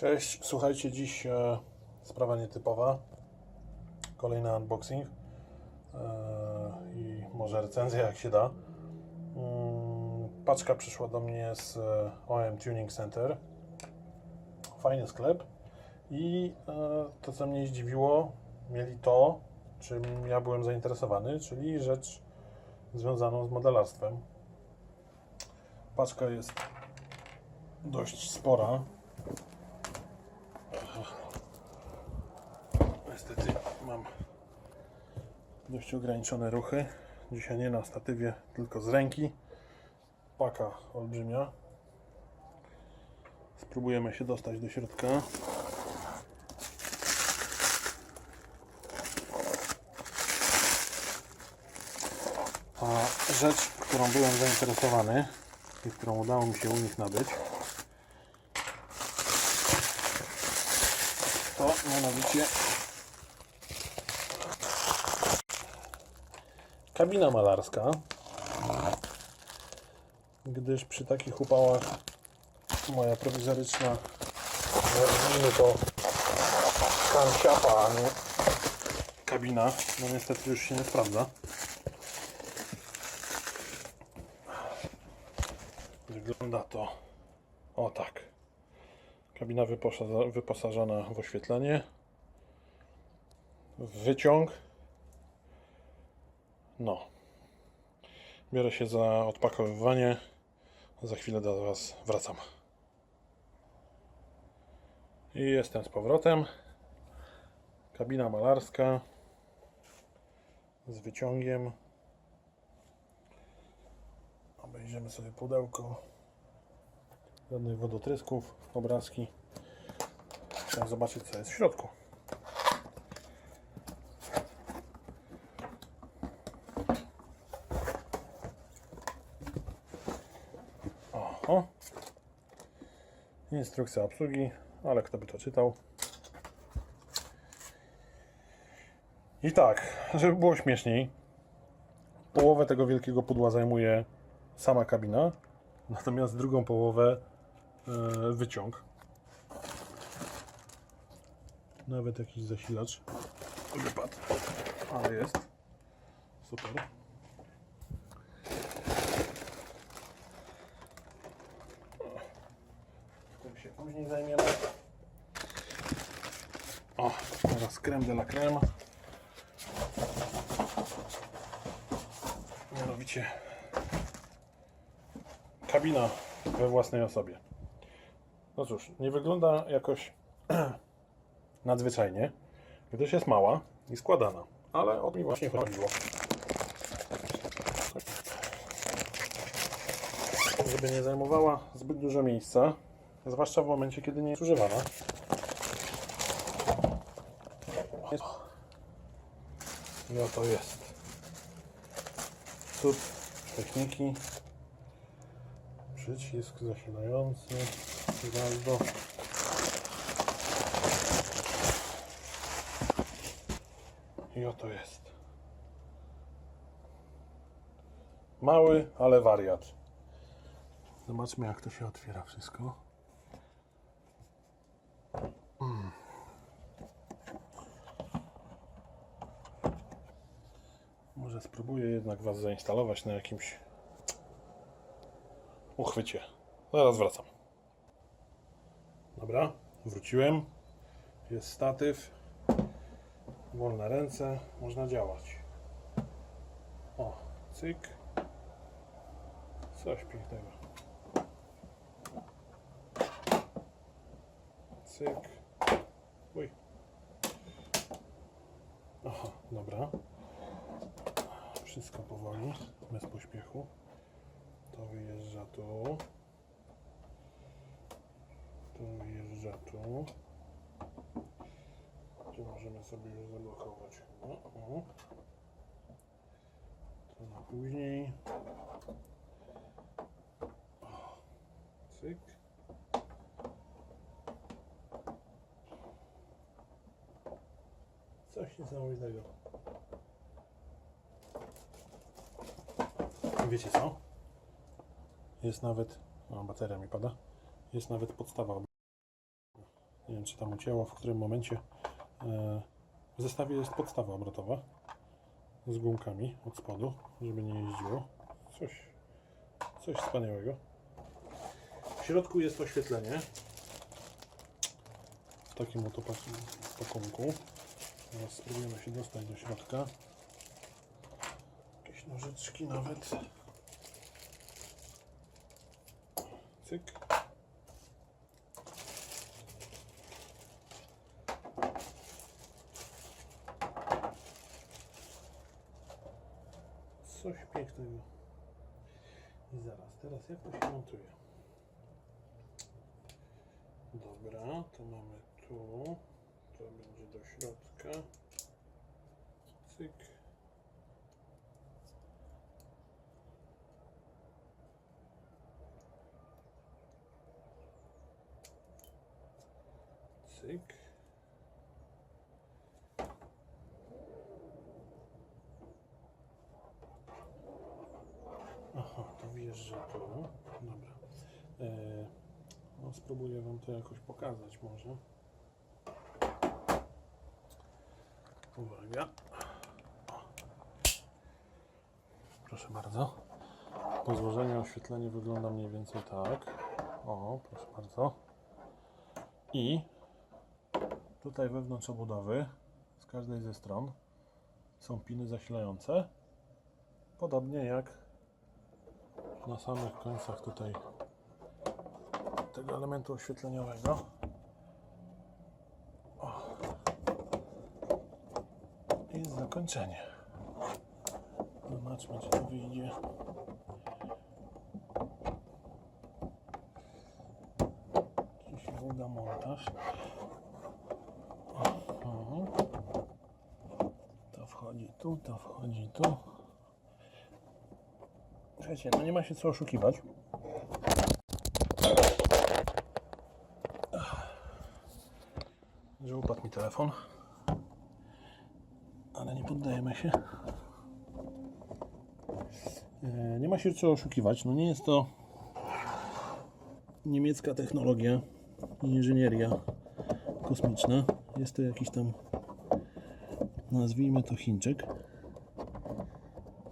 Cześć, słuchajcie, dziś e, sprawa nietypowa. Kolejny unboxing e, i może recenzja jak się da. Mm, paczka przyszła do mnie z e, OM Tuning Center. Fajny sklep. I e, to, co mnie zdziwiło, mieli to, czym ja byłem zainteresowany, czyli rzecz związaną z modelarstwem. Paczka jest dość spora, Niestety mam dość ograniczone ruchy. Dzisiaj nie na statywie, tylko z ręki. Paka olbrzymia. Spróbujemy się dostać do środka. A rzecz, którą byłem zainteresowany i którą udało mi się u nich nabyć, to mianowicie kabina malarska, gdyż przy takich upałach moja prowizoryczna, nazwijmy to kamsiapa, a nie kabina, no niestety już się nie sprawdza. Wygląda to o tak. Kabina wyposażona w oświetlenie, w wyciąg. No. Biorę się za odpakowywanie. Za chwilę do Was wracam. I jestem z powrotem. Kabina malarska z wyciągiem. Obejrzymy sobie pudełko. Żadnych wodotrysków, obrazki. Chciałem zobaczyć, co jest w środku. Instrukcja obsługi, ale kto by to czytał. I tak, żeby było śmieszniej, połowę tego wielkiego pudła zajmuje sama kabina, natomiast drugą połowę e, wyciąg. Nawet jakiś zasilacz wypadł, ale jest. Super. Później zajmiemy. O, teraz creme de la creme. Mianowicie kabina we własnej osobie. No cóż, nie wygląda jakoś nadzwyczajnie, gdyż jest mała i składana, ale o mi właśnie chodziło. Żeby nie zajmowała zbyt dużo miejsca, zwłaszcza w momencie, kiedy nie jest używana. I oto jest cud techniki. Przycisk zasilający, gniazdo. I oto jest. Mały, ale wariat. Zobaczmy, jak to się otwiera wszystko. Może spróbuję jednak Was zainstalować na jakimś uchwycie. Zaraz wracam. Dobra, wróciłem. Jest statyw. Wolne ręce, można działać. O, cyk. Coś pięknego. Cyk. Uj. Aha, dobra. Wszystko powoli, bez pośpiechu. To wyjeżdża tu. Tu wyjeżdża tu. Tu możemy sobie już zablokować. O, o. To na później. O, Cyk. Coś niesamowitego. Wiecie co? Jest nawet. O, bateria mi pada. Jest nawet podstawa. Nie wiem, czy tam ucięło, w którym momencie. E, W zestawie jest podstawa obrotowa z gumkami od spodu, żeby nie jeździło. Coś, coś wspaniałego. W środku jest oświetlenie w takim oto pak- pakunku. Teraz spróbujemy się dostać do środka. Jakieś nożyczki nawet. Cyk. Coś pięknego. I zaraz, teraz jak to się montuje? Dobra, to mamy tu. To do środka. Cyk. Cyk. Aha, to wjeżdża tu. Dobra. E, no, spróbuję Wam to jakoś pokazać może. Uwaga. Proszę bardzo. Po złożeniu oświetlenie wygląda mniej więcej tak. O, proszę bardzo. I tutaj wewnątrz obudowy z każdej ze stron są piny zasilające. Podobnie jak na samych końcach tutaj tego elementu oświetleniowego. O. I zakończenie. Zobaczmy, czy to wyjdzie. Czy się uda montaż. O. To wchodzi tu, to wchodzi tu. Słuchajcie, no nie ma się co oszukiwać. Że upadł mi telefon. Poddajemy się. E, Nie ma się co oszukiwać. No nie jest to niemiecka technologia inżynieria kosmiczna. Jest to jakiś tam nazwijmy to Chińczyk.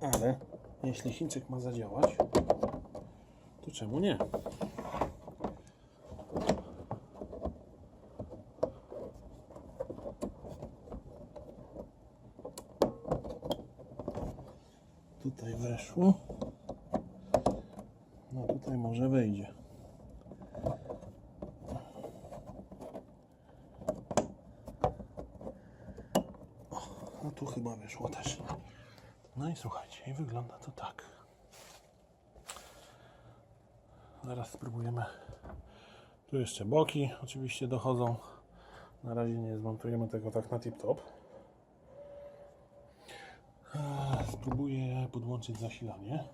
Ale jeśli Chińczyk ma zadziałać, to czemu nie? Tutaj weszło. No tutaj może wejdzie. O, no tu chyba wyszło też. No i słuchajcie, i wygląda to tak. Zaraz spróbujemy. Tu jeszcze boki oczywiście dochodzą. Na razie nie zmontujemy tego tak na tip-top. Spróbuję podłączyć zasilanie.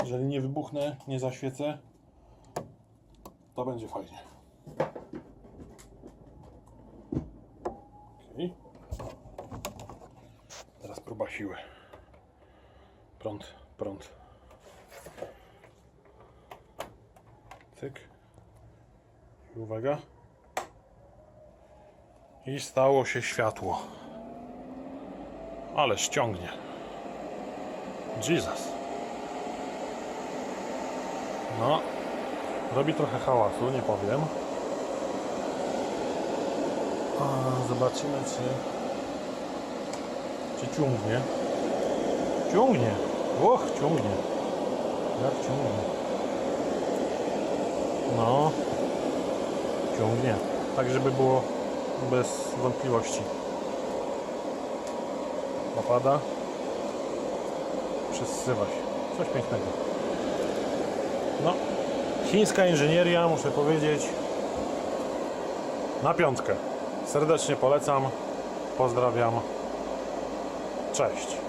Jeżeli nie wybuchnę, nie zaświecę, to będzie fajnie. Okej. Teraz próba siły. I uwaga. I stało się światło. Ale ściągnie. Jesus. No, robi trochę hałasu, nie powiem. Zobaczymy, czy, czy ciągnie. Ciągnie. Och, ciągnie. Jak ciągnie. No, ciągnie. Tak, żeby było bez wątpliwości. Opada. Przesywa się. Coś pięknego. No, chińska inżynieria, muszę powiedzieć, na piątkę. Serdecznie polecam. Pozdrawiam. Cześć.